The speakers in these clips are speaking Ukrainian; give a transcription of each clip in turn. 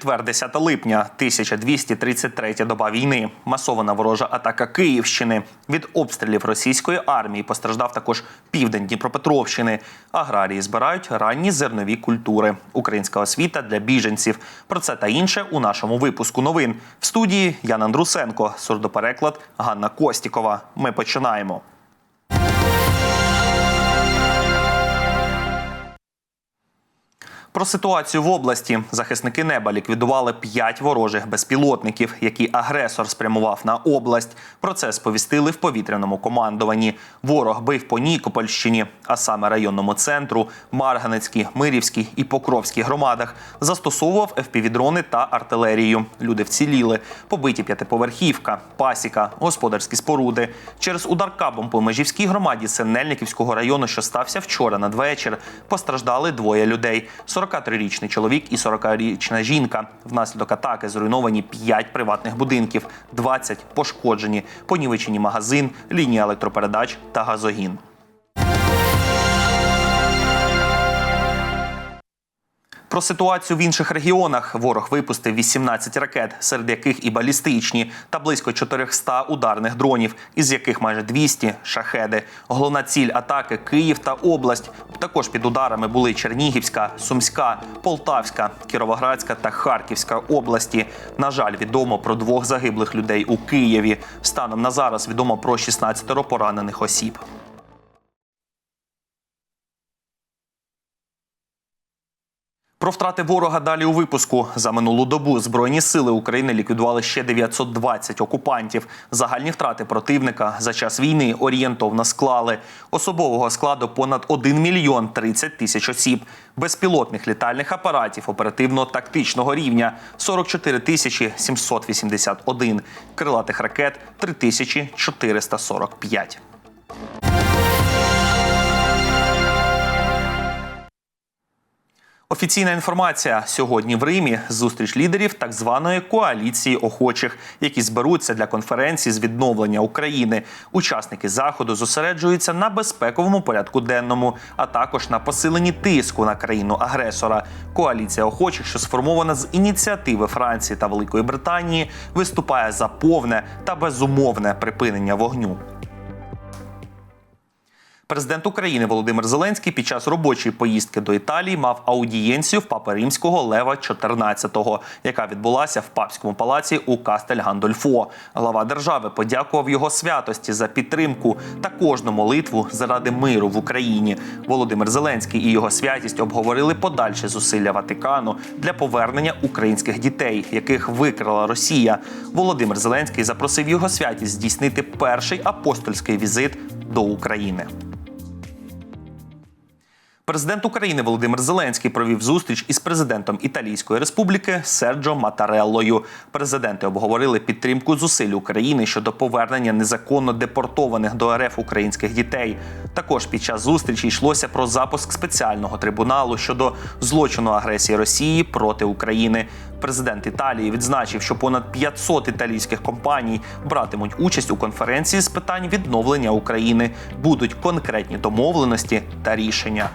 Четвер, 10 липня, 1233 доба війни. Масована ворожа атака Київщини. Від обстрілів російської армії постраждав також південь Дніпропетровщини. Аграрії збирають ранні зернові культури. Українська освіта для біженців. Про це та інше у нашому випуску новин. В студії Ян Андрусенко, сурдопереклад Ганна Костікова. Ми починаємо. Про ситуацію в області захисники неба ліквідували п'ять ворожих безпілотників, які агресор спрямував на область. Про це сповістили в повітряному командуванні. Ворог бив по Нікопольщині, а саме районному центру, Марганецькій, Мирівській і Покровській громадах. Застосовував ФПВ-дрони та артилерію. Люди вціліли, побиті п'ятиповерхівка, пасіка, господарські споруди. Через удар кабом по межівській громаді Синельниківського району, що стався вчора надвечір, постраждали двоє людей. 43-річний чоловік і 40-річна жінка. Внаслідок атаки зруйновані 5 приватних будинків, 20 пошкоджені, понівечені магазин, лінія електропередач та газогін. Про ситуацію в інших регіонах ворог випустив 18 ракет, серед яких і балістичні, та близько 400 ударних дронів, із яких майже 200 – шахеди. Головна ціль атаки Київ та область. Також під ударами були Чернігівська, Сумська, Полтавська, Кіровоградська та Харківська області. На жаль, відомо про двох загиблих людей у Києві. Станом на зараз відомо про 16 поранених осіб. Про втрати ворога далі у випуску. За минулу добу Збройні сили України ліквідували ще 920 окупантів. Загальні втрати противника за час війни орієнтовно склали. Особового складу понад 1 мільйон 30 тисяч осіб. Безпілотних літальних апаратів оперативно-тактичного рівня 44 тисячі 781. Крилатих ракет 3445. Офіційна інформація сьогодні в Римі зустріч лідерів так званої коаліції охочих, які зберуться для конференції з відновлення України. Учасники заходу зосереджуються на безпековому порядку денному, а також на посиленні тиску на країну агресора. Коаліція охочих, що сформована з ініціативи Франції та Великої Британії, виступає за повне та безумовне припинення вогню. Президент України Володимир Зеленський під час робочої поїздки до Італії мав аудієнцію в папи римського Лева XIV, яка відбулася в папському палаці у Кастель Гандольфо. Глава держави подякував його святості за підтримку та кожну молитву заради миру в Україні. Володимир Зеленський і його святість обговорили подальші зусилля Ватикану для повернення українських дітей, яких викрала Росія. Володимир Зеленський запросив його святість здійснити перший апостольський візит до України. Президент України Володимир Зеленський провів зустріч із президентом Італійської республіки Серджо Матареллою. Президенти обговорили підтримку зусиль України щодо повернення незаконно депортованих до РФ українських дітей. Також під час зустрічі йшлося про запуск спеціального трибуналу щодо злочину агресії Росії проти України. Президент Італії відзначив, що понад 500 італійських компаній братимуть участь у конференції з питань відновлення України. Будуть конкретні домовленості та рішення.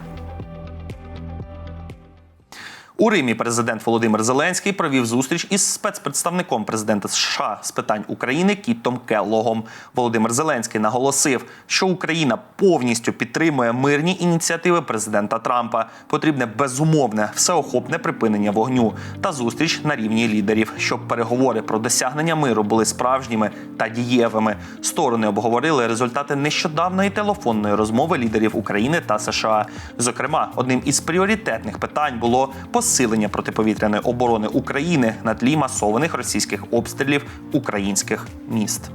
У Римі президент Володимир Зеленський провів зустріч із спецпредставником президента США з питань України Кіттом Келлогом. Володимир Зеленський наголосив, що Україна повністю підтримує мирні ініціативи президента Трампа. Потрібне безумовне всеохопне припинення вогню та зустріч на рівні лідерів, щоб переговори про досягнення миру були справжніми та дієвими. Сторони обговорили результати нещодавної телефонної розмови лідерів України та США. Зокрема, одним із пріоритетних питань було посилення протиповітряної оборони України на тлі масованих російських обстрілів українських міст.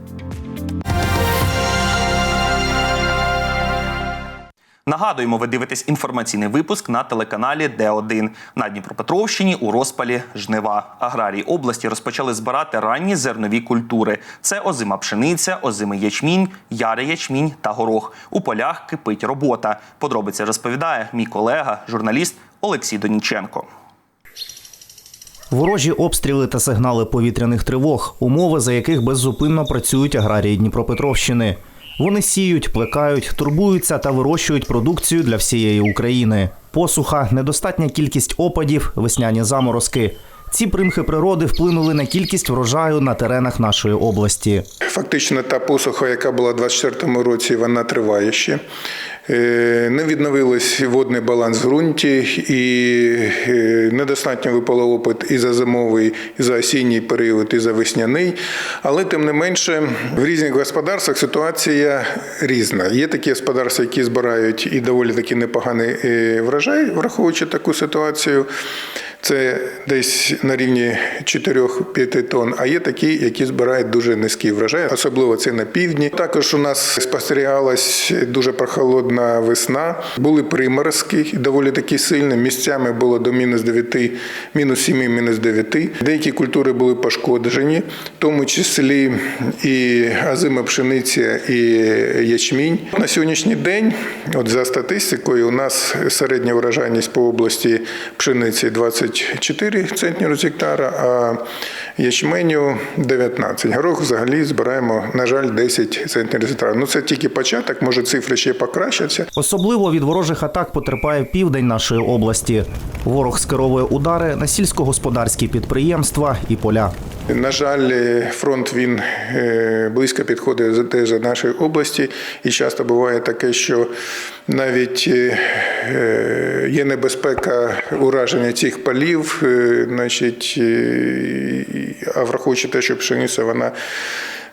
Нагадуємо, ви дивитесь інформаційний випуск на телеканалі Д1. На Дніпропетровщині у розпалі жнива. Аграрії області розпочали збирати ранні зернові культури. Це озима пшениця, озимий ячмінь, ярий ячмінь та горох. У полях кипить робота. Подробиці розповідає мій колега, журналіст Олексій Доніченко. Ворожі обстріли та сигнали повітряних тривог, умови, за яких беззупинно працюють аграрії Дніпропетровщини. Вони сіють, плекають, турбуються та вирощують продукцію для всієї України. Посуха, недостатня кількість опадів, весняні заморозки. Ці примхи природи вплинули на кількість врожаю на теренах нашої області. Фактично, та посуха, яка була у 2024 році, вона триває ще. Е, Не відновилось водний баланс в ґрунті, і е, недостатньо випало опит і за зимовий, і за осінній період, і за весняний. Але тим не менше, в різних господарствах ситуація різна. Є такі господарства, які збирають і доволі таки непоганий е, врожай, враховуючи таку ситуацію. Це десь на рівні 4-5 тонн. А є такі, які збирають дуже низький врожай, особливо це на півдні. Також у нас спостерігалась дуже прохолодна весна. Були приморозки, доволі такі сильні. Місцями було до мінус 9, мінус 7, мінус 9. Деякі культури були пошкоджені, в тому числі і азима пшениця, і ячмінь. На сьогоднішній день, от за статистикою, у нас середня врожайність по області пшениці 24 центнери з гектара, а ячменю 19. Горох взагалі збираємо, на жаль, 10 центнерів з. Ну це тільки початок, може цифри ще покращаться. Особливо від ворожих атак потерпає південь нашої області. Ворог скеровує удари на сільськогосподарські підприємства і поля. На жаль, фронт він е, близько підходить за теж до нашої області, і часто буває таке, що навіть е, е, є небезпека ураження цих полів, значить, а враховуючи те, що пшениця вона.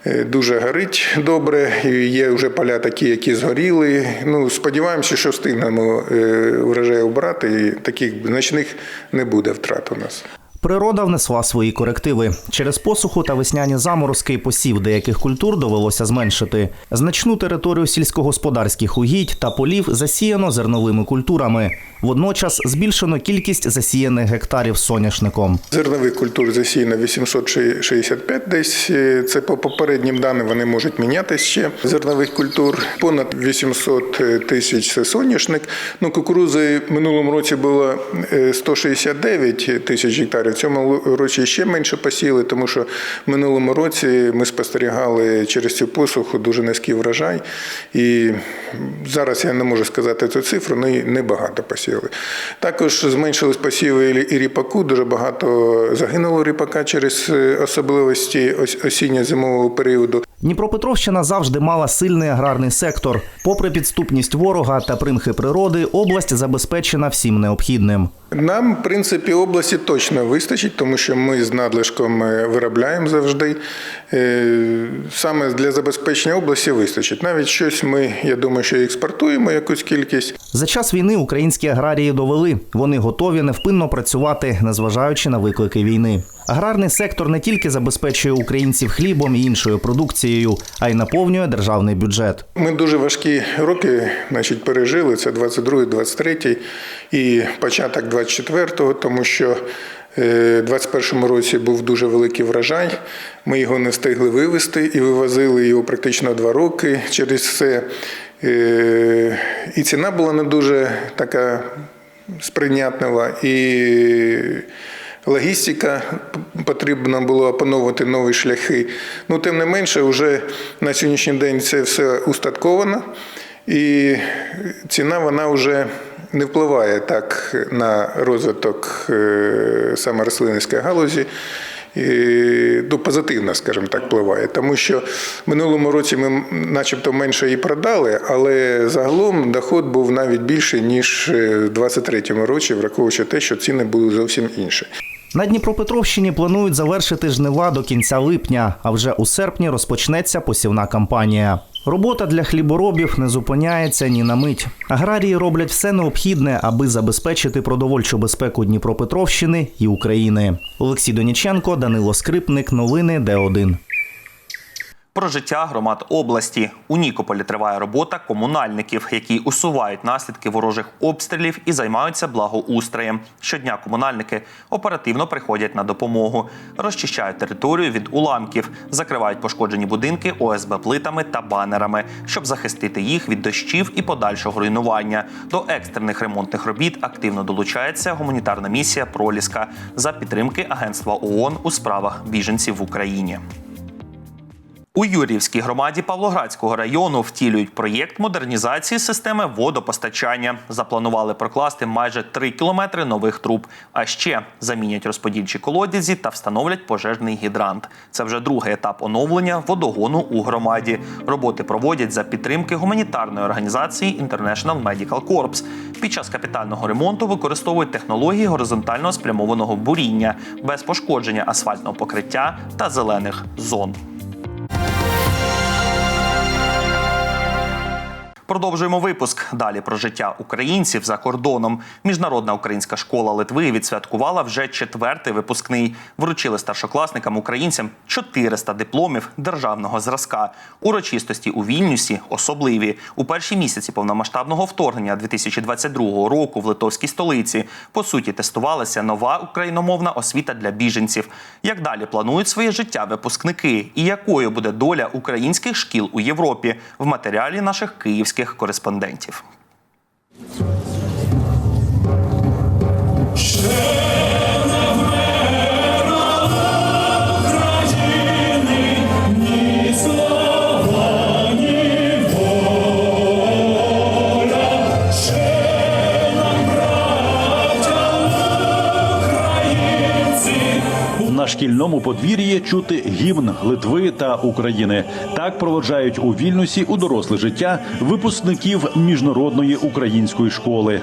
е, Дуже горить добре, є вже поля такі, які згоріли. Ну, сподіваємося, що встигнемо е, врожай обрати, і таких значних не буде втрат у нас. Природа внесла свої корективи. Через посуху та весняні заморозки посів деяких культур довелося зменшити. Значну територію сільськогосподарських угідь та полів засіяно зерновими культурами. Водночас збільшено кількість засіяних гектарів соняшником. Зернових культур засіяно 865 десь. Е, Це по попереднім даним вони можуть мінятися ще. Зернових культур понад 800 тисяч це соняшник. Ну, кукурузи в минулому році було е, 169 тисяч гектарів. Цьому році ще менше посіли, тому що в минулому році ми спостерігали через цю посуху дуже низький врожай. І зараз я не можу сказати цю цифру, але небагато посіли. Також зменшились посіви і ріпаку. Дуже багато загинуло ріпака через е, особливості осінньо-зимового періоду. Дніпропетровщина завжди мала сильний аграрний сектор. Попри підступність ворога та примхи природи, область забезпечена всім необхідним. Нам, в принципі, області точно вистачить, тому що ми з надлишком е, виробляємо завжди. Е, Саме для забезпечення області вистачить. Навіть щось ми, я думаю, що експортуємо якусь кількість. За час війни українські аграрії довели, вони готові невпинно працювати, незважаючи на виклики війни. Аграрний сектор не тільки забезпечує українців хлібом і іншою продукцією, а й наповнює державний бюджет. Ми дуже важкі роки значить, пережили. Це 22 23 і початок 24-го, тому що е, в 21-му році був дуже великий врожай. Ми його не встигли вивезти і вивозили його практично два роки. Через це е, і ціна була не дуже така сприйнятлива. І логістика потрібно було опановувати нові шляхи. Ну, тим не менше, вже на сьогоднішній день це все устатковано, і ціна вона вже не впливає так на розвиток е, саме рослинницької галузі. І, ну, позитивно, скажімо так, впливає. Тому що минулому році ми начебто менше її продали, але загалом доход був навіть більший, ніж е, в 2023 році, враховуючи те, що ціни були зовсім інші. На Дніпропетровщині планують завершити жнива до кінця липня, а вже у серпні розпочнеться посівна кампанія. Робота для хліборобів не зупиняється ні на мить. Аграрії роблять все необхідне, аби забезпечити продовольчу безпеку Дніпропетровщини і України. Олексій Доніченко, Данило Скрипник. Новини Д1. Про життя громад області у Нікополі триває робота комунальників, які усувають наслідки ворожих обстрілів і займаються благоустроєм. Щодня комунальники оперативно приходять на допомогу, розчищають територію від уламків, закривають пошкоджені будинки ОСБ плитами та банерами, щоб захистити їх від дощів і подальшого руйнування. До екстрених ремонтних робіт активно долучається гуманітарна місія Проліска за підтримки Агентства ООН у справах біженців в Україні. У Юрівській громаді Павлоградського району втілюють проєкт модернізації системи водопостачання. Запланували прокласти майже 3 кілометри нових труб. А ще замінять розподільчі колодязі та встановлять пожежний гідрант. Це вже другий етап оновлення водогону у громаді. Роботи проводять за підтримки гуманітарної організації International Medical Corps. Під час капітального ремонту використовують технології горизонтального спрямованого буріння без пошкодження асфальтного покриття та зелених зон. Музика Продовжуємо випуск. Далі про життя українців за кордоном. Міжнародна українська школа Литви відсвяткувала вже четвертий випускний. Вручили старшокласникам українцям 400 дипломів державного зразка. Урочистості у Вільнюсі особливі. У перші місяці повномасштабного вторгнення 2022 року в литовській столиці по суті тестувалася нова україномовна освіта для біженців. Як далі планують своє життя випускники і якою буде доля українських шкіл у Європі в матеріалі наших київських кореспондентів. Шкільному подвір'ї чути гімн Литви та України. Так проводжають у Вільнюсі у доросле життя випускників міжнародної української школи.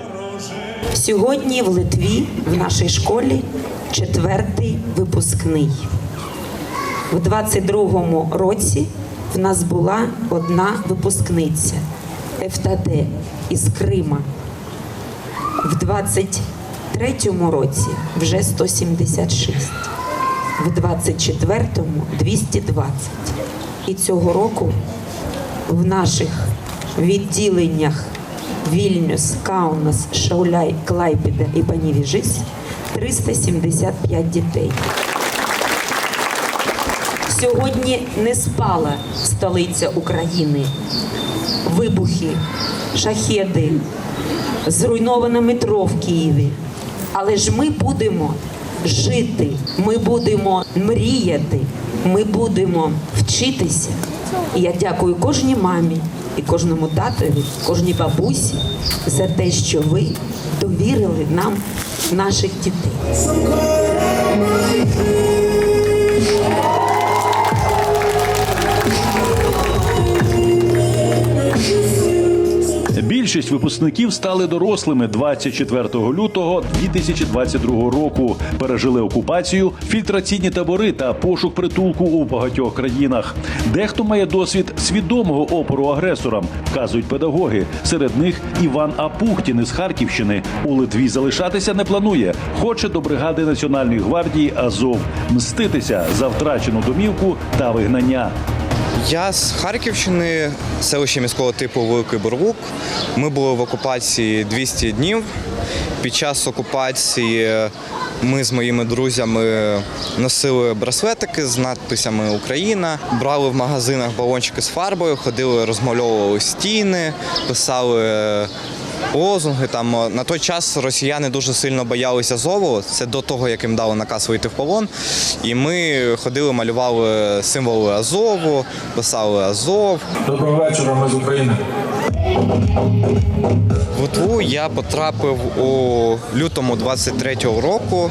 Сьогодні в Литві в нашій школі четвертий випускний. У 22-му році в нас була одна випускниця ФТД із Крима. В 23-му році вже 176, в 24-му 220. І цього року в наших відділеннях Вільнюс, Каунас, Шауляй, Клайпеда і Панівіжис 375 дітей. Сьогодні не спала столиця України. Вибухи, шахеди, зруйноване метро в Києві. Але ж ми будемо жити, ми будемо мріяти, ми будемо вчитися. І я дякую кожній мамі і кожному татові, кожній бабусі за те, що ви довірили нам наших дітей. Більшість випускників стали дорослими 24 лютого 2022 року. Пережили окупацію, фільтраційні табори та пошук притулку у багатьох країнах. Дехто має досвід свідомого опору агресорам, вказують педагоги. Серед них Іван Апухтін із Харківщини у Литві залишатися не планує. Хоче до бригади Національної гвардії Азов мститися за втрачену домівку та вигнання. Я з Харківщини, селище міського типу Великий Бурлук. Ми були в окупації 200 днів. Під час окупації ми з моїми друзями носили браслетики з надписями Україна, брали в магазинах балончики з фарбою, ходили, розмальовували стіни, писали лозунги. Там на той час росіяни дуже сильно боялися Азову. Це до того, як їм дали наказ вийти в полон. І ми ходили, малювали символи Азову, писали Азов. Доброго вечора, ми з України. В Литву я потрапив у лютому 23-го року,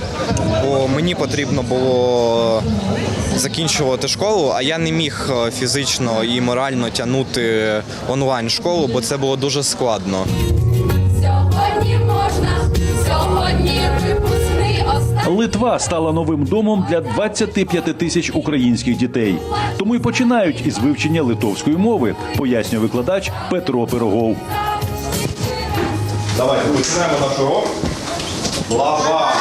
бо мені потрібно було закінчувати школу, а я не міг е, фізично і морально тягнути онлайн школу, бо це було дуже складно. Литва стала новим домом для 25 тисяч українських дітей. Тому й починають із вивчення литовської мови, пояснює викладач Петро Пирогов. Давайте починаємо наш урок. Лава.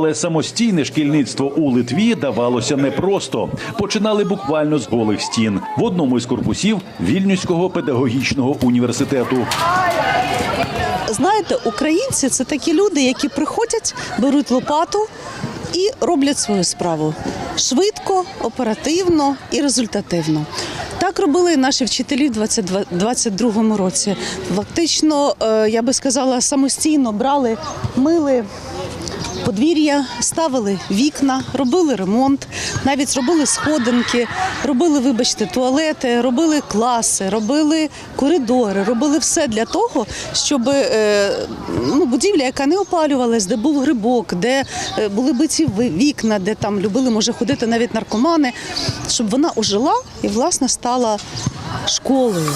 Але самостійне шкільництво у Литві давалося непросто. Починали буквально з голих стін в одному із корпусів Вільнюського педагогічного університету. Знаєте, українці це такі люди, які приходять, беруть лопату і роблять свою справу швидко, оперативно і результативно. Так робили наші вчителі в 2022 році. Фактично, е, я би сказала, самостійно брали, мили подвір'я, ставили вікна, робили ремонт, навіть зробили сходинки, робили, вибачте, туалети, робили класи, робили коридори, робили все для того, щоб е, ну, будівля, яка не опалювалась, де був грибок, де е, були биті вікна, де там любили може ходити навіть наркомани, щоб вона ожила і власне стала школою.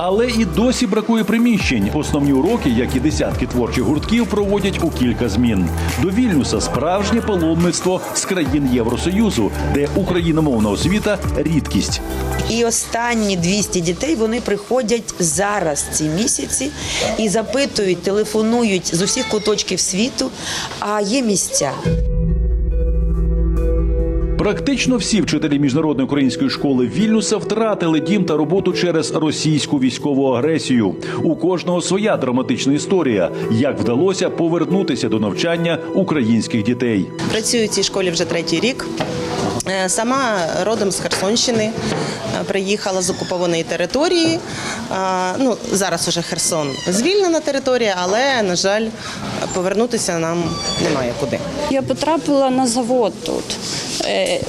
Але і досі бракує приміщень. Основні уроки, як і десятки творчих гуртків, проводять у кілька змін. До Вільнюса справжнє паломництво з країн Євросоюзу, де україномовна освіта рідкість. І останні 200 дітей вони приходять зараз ці місяці і запитують, телефонують з усіх куточків світу, а є місця. Практично всі вчителі міжнародної української школи Вільнюса втратили дім та роботу через російську військову агресію. У кожного своя драматична історія, як вдалося повернутися до навчання українських дітей. Працюю в цій школі вже третій рік. Е, Сама родом з Херсонщини, е, приїхала з окупованої території. Е, Ну, зараз уже Херсон звільнена територія, але, на жаль, повернутися нам немає куди. Я потрапила на завод тут.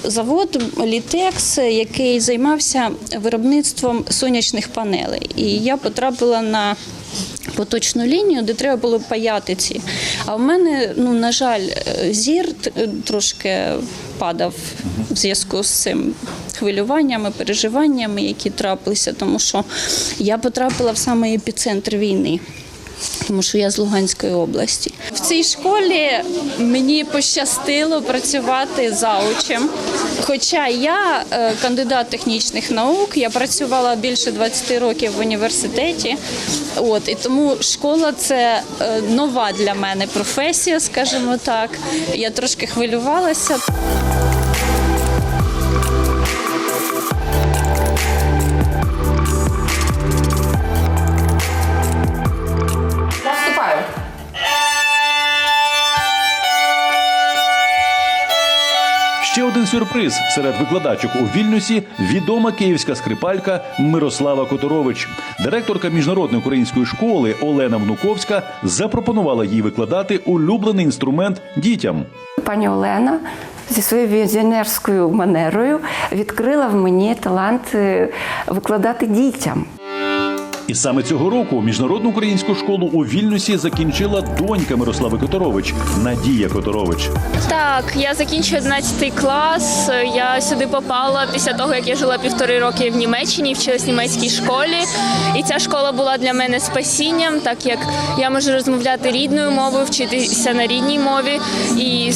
Завод Літекс, який займався виробництвом сонячних панелей. І я потрапила на поточну лінію, де треба було паяти ці. А в мене, ну, на жаль, зір трошки падав в зв'язку з цим хвилюваннями, переживаннями, які трапилися, тому що я потрапила в самий епіцентр війни тому що я з Луганської області. В цій школі мені пощастило працювати заучем. Хоча я е, кандидат технічних наук, я працювала більше 20 років в університеті. От і тому школа це е, нова для мене професія, скажімо так. Я трошки хвилювалася. Сюрприз серед викладачок у Вільнюсі відома київська скрипалька Мирослава Которович. Директорка міжнародної української школи Олена Внуковська запропонувала їй викладати улюблений інструмент дітям. Пані Олена зі своєю візіонерською манерою відкрила в мені талант е, викладати дітям. І саме цього року міжнародну українську школу у Вільнюсі закінчила донька Мирослави Которович Надія Которович. Так, я закінчую 11 клас. Я сюди попала після того, як я жила півтори роки в Німеччині, вчилась в німецькій школі. І ця школа була для мене спасінням, так як я можу розмовляти рідною мовою, вчитися на рідній мові. І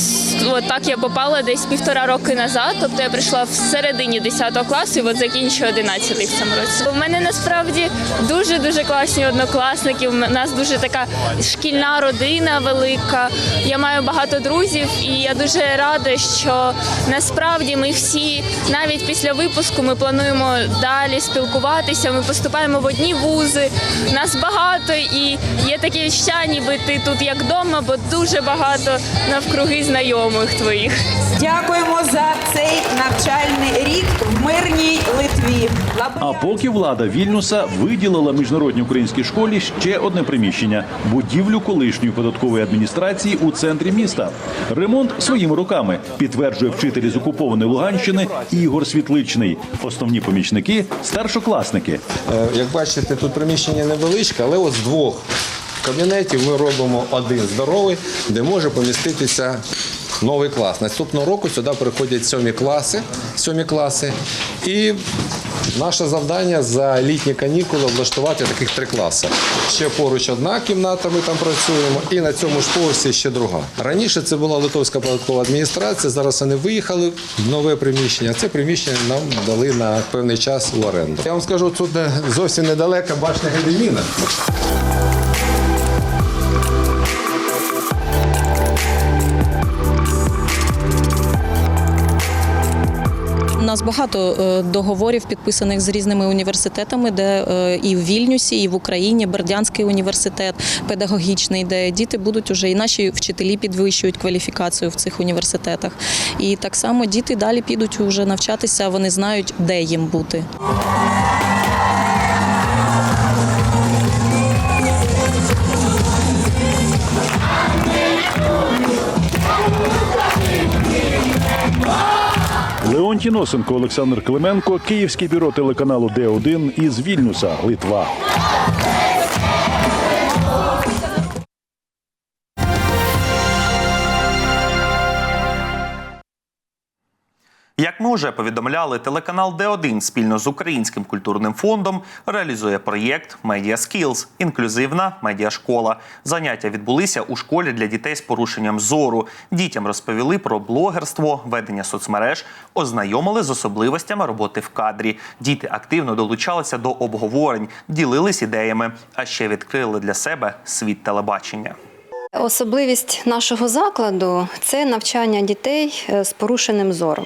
от так я попала десь півтора роки назад. Тобто я прийшла в середині 10 класу і от закінчую 11 в цьому році. У мене насправді дуже дуже класні однокласники. У нас дуже така шкільна родина велика. Я маю багато друзів, і я дуже рада, що насправді ми всі, навіть після випуску, ми плануємо далі спілкуватися. Ми поступаємо в одні вузи. Нас багато, і є таке відчуття, ніби ти тут як вдома, бо дуже багато навкруги знайомих твоїх. Дякуємо за цей навчальний рік в мирній Литві. А поки влада Вільнюса виділила міжнародній українській школі ще одне приміщення будівлю колишньої податкової адміністрації у центрі міста. Ремонт своїми руками підтверджує вчитель з окупованої Луганщини Ігор Світличний. Основні помічники старшокласники. Е, Як бачите, тут приміщення невеличке, але от з двох кабінетів ми робимо один здоровий, де може поміститися новий клас. Наступного року сюди приходять сьомі класи, сьомі класи. І наше завдання за літні канікули облаштувати таких три класи. Ще поруч одна кімната, ми там працюємо, і на цьому ж поверсі ще друга. Раніше це була Литовська податкова адміністрація. Зараз вони виїхали в нове приміщення. Це приміщення нам дали на певний час у оренду. Я вам скажу, тут зовсім недалеко башня Гедеміна. Багато е, договорів підписаних з різними університетами, де е, і в Вільнюсі, і в Україні Бердянський університет педагогічний, де діти будуть уже і наші вчителі підвищують кваліфікацію в цих університетах. І так само діти далі підуть уже навчатися. Вони знають, де їм бути. Леонтій Носенко, Олександр Клименко, Київське бюро телеканалу Д1 із Вільнюса, Литва. Як ми вже повідомляли, телеканал Д1 спільно з Українським культурним фондом реалізує проєкт Media Skills – інклюзивна медіашкола. Заняття відбулися у школі для дітей з порушенням зору. Дітям розповіли про блогерство, ведення соцмереж, ознайомили з особливостями роботи в кадрі. Діти активно долучалися до обговорень, ділились ідеями, а ще відкрили для себе світ телебачення. Особливість нашого закладу це навчання дітей е, з порушеним зором.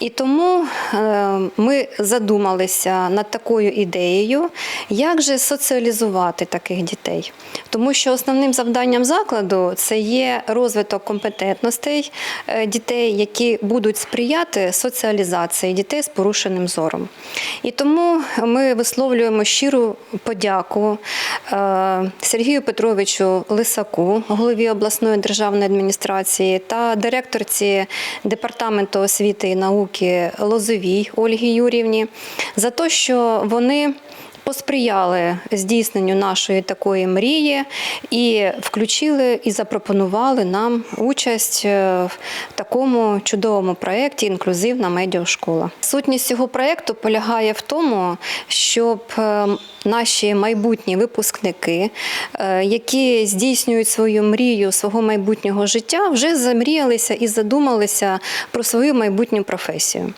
І тому е, ми задумалися над такою ідеєю, як же соціалізувати таких дітей. Тому що основним завданням закладу це є розвиток компетентностей е, дітей, які будуть сприяти соціалізації дітей з порушеним зором. І тому ми висловлюємо щиру подяку е, Сергію Петровичу Лисаку, голові обласної державної адміністрації, та директорці департаменту освіти і науки Лозовій Ольгі Юрівні за те, що вони посприяли здійсненню нашої такої мрії і включили і запропонували нам участь е, в такому чудовому проєкті Інклюзивна медіашкола. Сутність цього проєкту полягає в тому, щоб е, наші майбутні випускники, е, які здійснюють свою мрію свого майбутнього життя, вже замріялися і задумалися про свою майбутню професію.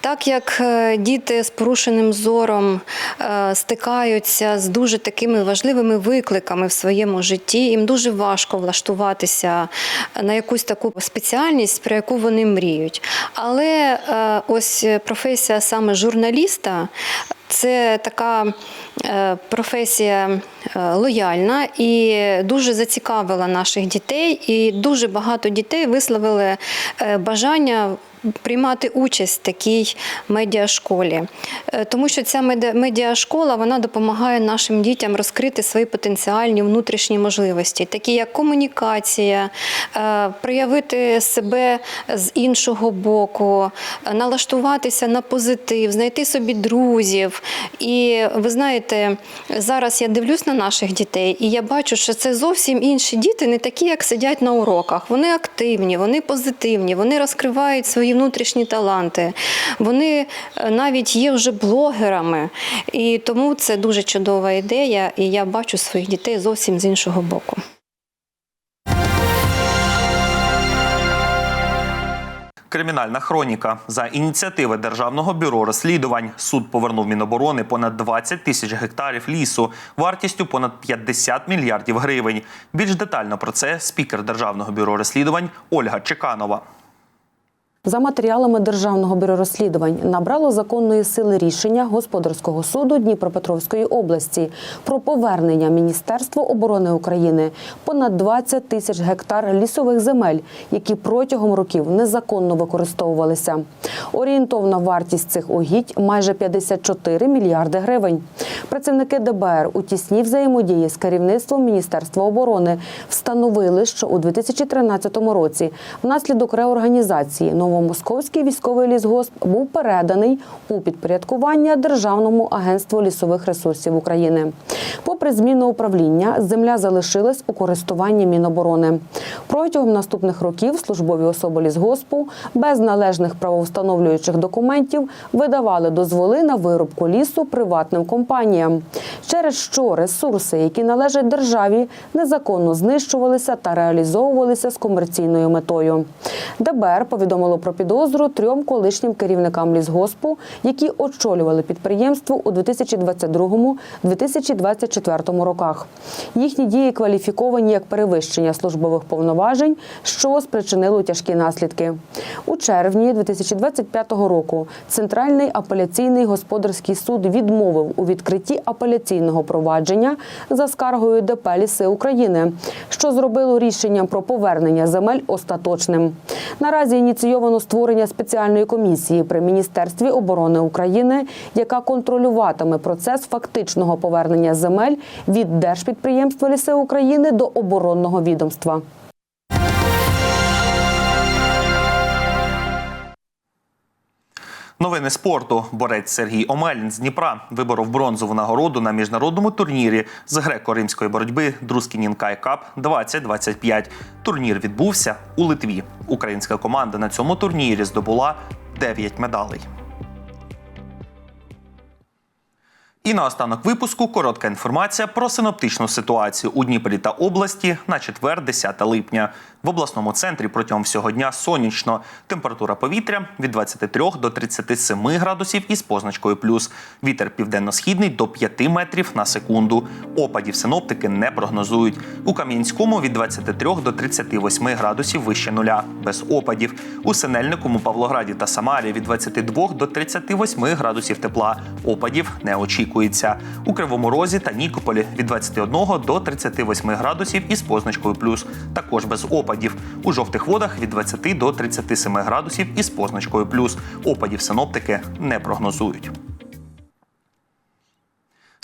Так як е, діти з порушеним зором е, стикаються з дуже такими важливими викликами в своєму житті, їм дуже важко влаштуватися на якусь таку спеціальність, про яку вони мріють. Але ось професія саме журналіста. Це така е, професія е, лояльна і дуже зацікавила наших дітей, і дуже багато дітей висловили е, бажання. Приймати участь в такій медіашколі, Е, тому що ця медіашкола вона допомагає нашим дітям розкрити свої потенціальні внутрішні можливості, такі як комунікація, е, проявити себе з іншого боку, е, налаштуватися на позитив, знайти собі друзів. І ви знаєте, зараз я дивлюсь на наших дітей, і я бачу, що це зовсім інші діти, не такі, як сидять на уроках. Вони активні, вони позитивні, вони розкривають свої внутрішні таланти. Вони е, навіть є вже блогерами. І тому це дуже чудова ідея, і я бачу своїх дітей зовсім з іншого боку. Кримінальна хроніка за ініціативи Державного бюро розслідувань суд повернув Міноборони понад 20 тисяч гектарів лісу вартістю понад 50 мільярдів гривень. Більш детально про це спікер Державного бюро розслідувань Ольга Чеканова. За матеріалами Державного бюро розслідувань набрало законної сили рішення Господарського суду Дніпропетровської області про повернення Міністерству оборони України понад 20 тисяч гектар лісових земель, які протягом років незаконно використовувалися. Орієнтовна вартість цих угідь майже 54 мільярди гривень. Працівники ДБР у тісній взаємодії з керівництвом Міністерства оборони встановили, що у 2013 році внаслідок реорганізації Новомосковський військовий лісгосп був переданий у підпорядкування Державному агентству лісових ресурсів України. Попри зміну управління, земля залишилась у користуванні Міноборони. Протягом наступних років службові особи лісгоспу без належних правовстановлюючих документів видавали дозволи на вирубку лісу приватним компаніям, через що ресурси, які належать державі, незаконно знищувалися та реалізовувалися з комерційною метою. ДБР повідомило про підозру трьом колишнім керівникам лісгоспу, які очолювали підприємство у 2022-2024 роках. Їхні дії кваліфіковані як перевищення службових повноважень, що спричинило тяжкі наслідки. У червні 2025 року Центральний апеляційний господарський суд відмовив у відкритті апеляційного провадження за скаргою ДП «Ліси України, що зробило рішенням про повернення земель остаточним. Наразі ініційовано створення спеціальної комісії при Міністерстві оборони України, яка контролюватиме процес фактичного повернення земель від Держпідприємства Ліси України до оборонного відомства. Новини спорту. Борець Сергій Омелін з Дніпра виборов бронзову нагороду на міжнародному турнірі з греко-римської боротьби Друскінінкай Кап 2025. Турнір відбувся у Литві. Українська команда на цьому турнірі здобула 9 медалей. І на останок випуску коротка інформація про синоптичну ситуацію у Дніпрі та області на четвер, 10 липня. В обласному центрі протягом всього дня сонячно. Температура повітря від 23 до 37 градусів із позначкою плюс. Вітер південно-східний до 5 метрів на секунду. Опадів синоптики не прогнозують. У Кам'янському від 23 до 38 градусів вище нуля, без опадів. У Синельникому, Павлограді та Самарі від 22 до 38 градусів тепла. Опадів не очікується. У Кривому Розі та Нікополі від 21 до 38 градусів із позначкою плюс. Також без опадів. У жовтих водах від 20 до 37 градусів із позначкою плюс. Опадів синоптики не прогнозують.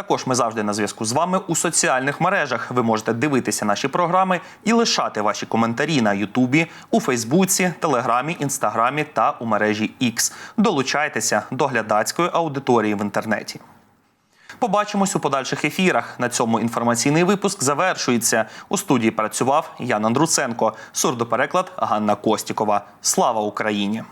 Також ми завжди на зв'язку з вами у соціальних мережах. Ви можете дивитися наші програми і лишати ваші коментарі на Ютубі, у Фейсбуці, Телеграмі, Інстаграмі та у мережі X. Долучайтеся до глядацької аудиторії в інтернеті. Побачимось у подальших ефірах. На цьому інформаційний випуск завершується. У студії працював Ян Андрусенко, сурдопереклад Ганна Костікова. Слава Україні!